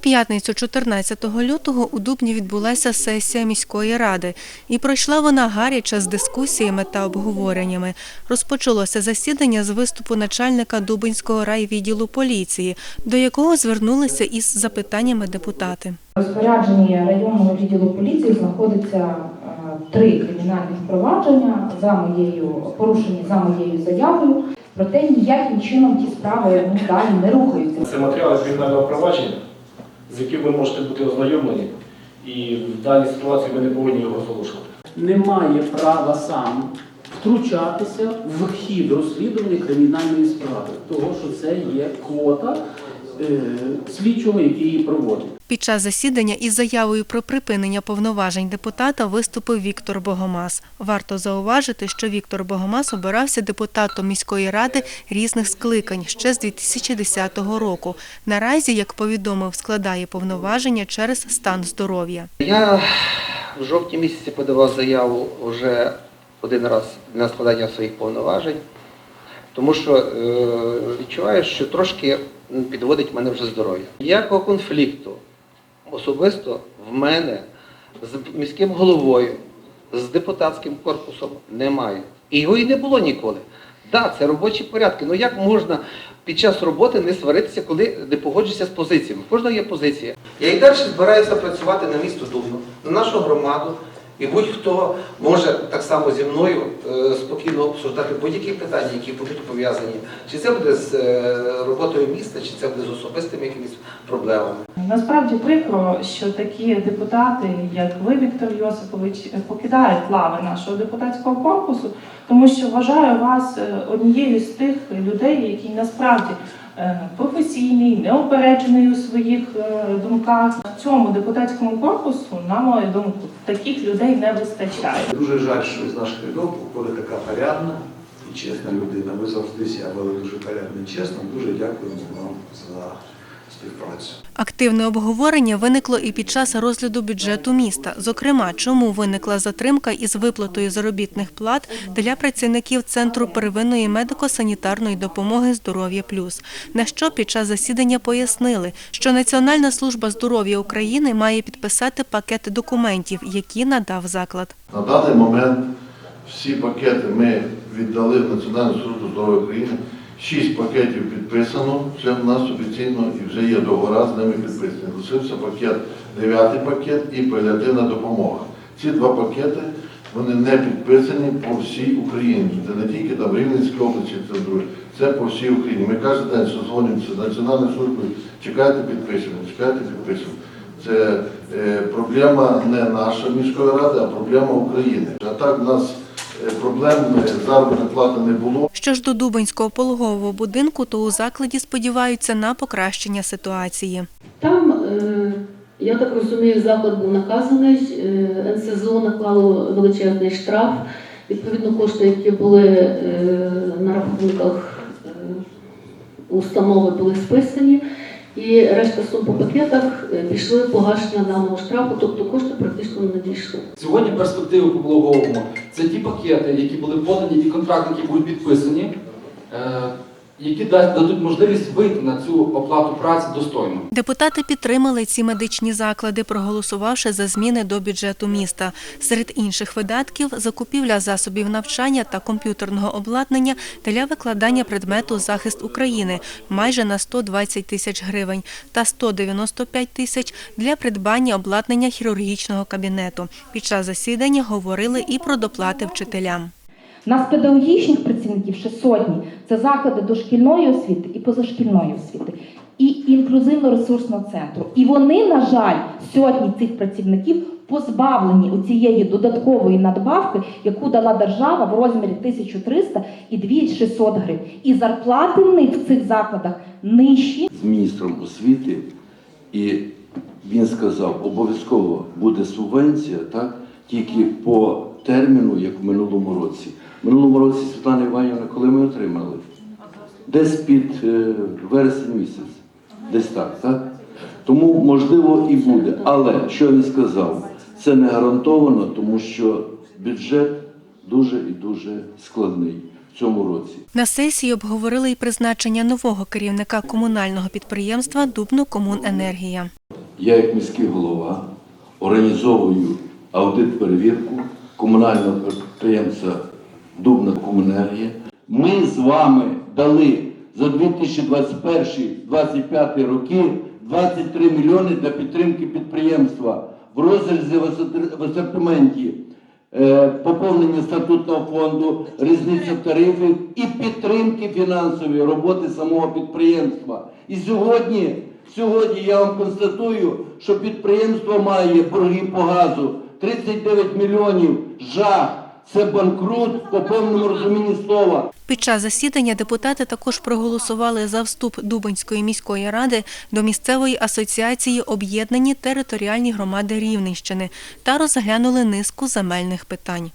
п'ятницю, 14 лютого, у Дубні відбулася сесія міської ради. І пройшла вона гаряча з дискусіями та обговореннями. Розпочалося засідання з виступу начальника Дубинського райвідділу поліції, до якого звернулися із запитаннями депутати. В розпорядженні районного відділу поліції знаходиться е, три кримінальних провадження за моєю порушені за моєю заявою. Проте ніяким чином ті справи ну, далі не рухаються. Це матеріали кримінального провадження, з яким ви можете бути ознайомлені, і в даній ситуації ви не повинні його залишити. Немає права сам втручатися в хід розслідування кримінальної справи, того що це є квота е, слідчого, який її проводить. Під час засідання із заявою про припинення повноважень депутата виступив Віктор Богомаз. Варто зауважити, що Віктор Богомаз обирався депутатом міської ради різних скликань ще з 2010 року. Наразі, як повідомив, складає повноваження через стан здоров'я. Я в жовтні місяці подавав заяву вже один раз на складання своїх повноважень, тому що е, відчуваю, що трошки підводить мене вже здоров'я. Ніякого конфлікту особисто в мене з міським головою, з депутатським корпусом немає. І його і не було ніколи. Так, да, це робочі порядки. Ну як можна під час роботи не сваритися, коли не погоджуєшся з позиціями? В кожного є позиція. Я і далі збираюся працювати на місто Дубно, на нашу громаду. І будь-хто може так само зі мною е, спокійно обсуждати будь-які питання, які будуть пов'язані. Чи це буде з е, роботою міста, чи це буде з особистими якимись проблемами. Насправді прикро, що такі депутати, як ви, Віктор Йосипович, покидають лави нашого депутатського корпусу, тому що вважаю вас е, однією з тих людей, які насправді е, професійний, неупереджений у своїх е, думках. В цьому депутатському корпусу, на мою думку, таких людей не вистачає. Дуже жаль, що з наших рядов виходить така порядна і чесна людина. Ви завжди сявили дуже порядно і чесно. Дуже дякуємо вам за співпрацю. Активне обговорення виникло і під час розгляду бюджету міста. Зокрема, чому виникла затримка із виплатою заробітних плат для працівників Центру первинної медико-санітарної допомоги Здоров'я Плюс. На що під час засідання пояснили, що Національна служба здоров'я України має підписати пакет документів, які надав заклад. На даний момент всі пакети ми віддали в Національну службу здоров'я України. Шість пакетів підписано, вже в нас офіційно і вже є договора з ними підписані. Лишився пакет, дев'ятий пакет і паліативна допомога. Ці два пакети вони не підписані по всій Україні. Це не тільки там Рівненська область, чи це друге. Це по всій Україні. Ми кожен день созвонюємося з Національною службою, чекайте підписано, чекайте підписано. Це е, проблема не наша міської ради, а проблема України. А так в нас проблем е, заробітної плати не було. Що ж до Дубинського пологового будинку, то у закладі сподіваються на покращення ситуації. Там, е, я так розумію, заклад був наказаний, е, НСЗО наклало величезний штраф. Відповідно, кошти, які були е, на рахунках е, установи, були списані. І решта сум по пакетах е, пішли погашення даного штрафу, тобто кошти практично не надійшли. Сьогодні перспективи по це ті пакети, які були подані, ті контракти, які будуть підписані, е, які дадуть можливість вийти на цю оплату праці достойно. Депутати підтримали ці медичні заклади, проголосувавши за зміни до бюджету міста. Серед інших видатків закупівля засобів навчання та комп'ютерного обладнання для викладання предмету захист України майже на 120 тисяч гривень та 195 тисяч для придбання обладнання хірургічного кабінету. Під час засідання говорили і про доплати вчителям. Нас педагогічних працівників ще сотні. Це заклади дошкільної освіти і позашкільної освіти, і інклюзивно-ресурсного центру. І вони, на жаль, сотні цих працівників позбавлені у цієї додаткової надбавки, яку дала держава в розмірі 1300 і 2600 гривень. І зарплати в них в цих закладах нижчі, з міністром освіти, і він сказав, обов'язково буде субвенція, так, тільки по терміну, як в минулому році. Минулому році Світлана Іванівна, коли ми отримали? Десь під е, вересень місяць. Десь так, так? Тому можливо і буде. Але що він сказав, це не гарантовано, тому що бюджет дуже і дуже складний цьому році. На сесії обговорили і призначення нового керівника комунального підприємства Дубно Комуненергія. я як міський голова організовую аудит-перевірку комунального підприємства Дубна Комуненергія. Ми з вами дали за 2021-2025 роки 23 мільйони для підтримки підприємства в розрізі в асортименті е, поповнення статутного фонду, різниця тарифів і підтримки фінансової роботи самого підприємства. І сьогодні, сьогодні я вам констатую, що підприємство має борги по газу 39 мільйонів. Жах, це банкрут по повному розумінні слова. Під час засідання депутати також проголосували за вступ Дубинської міської ради до місцевої асоціації Об'єднані територіальні громади Рівненщини та розглянули низку земельних питань.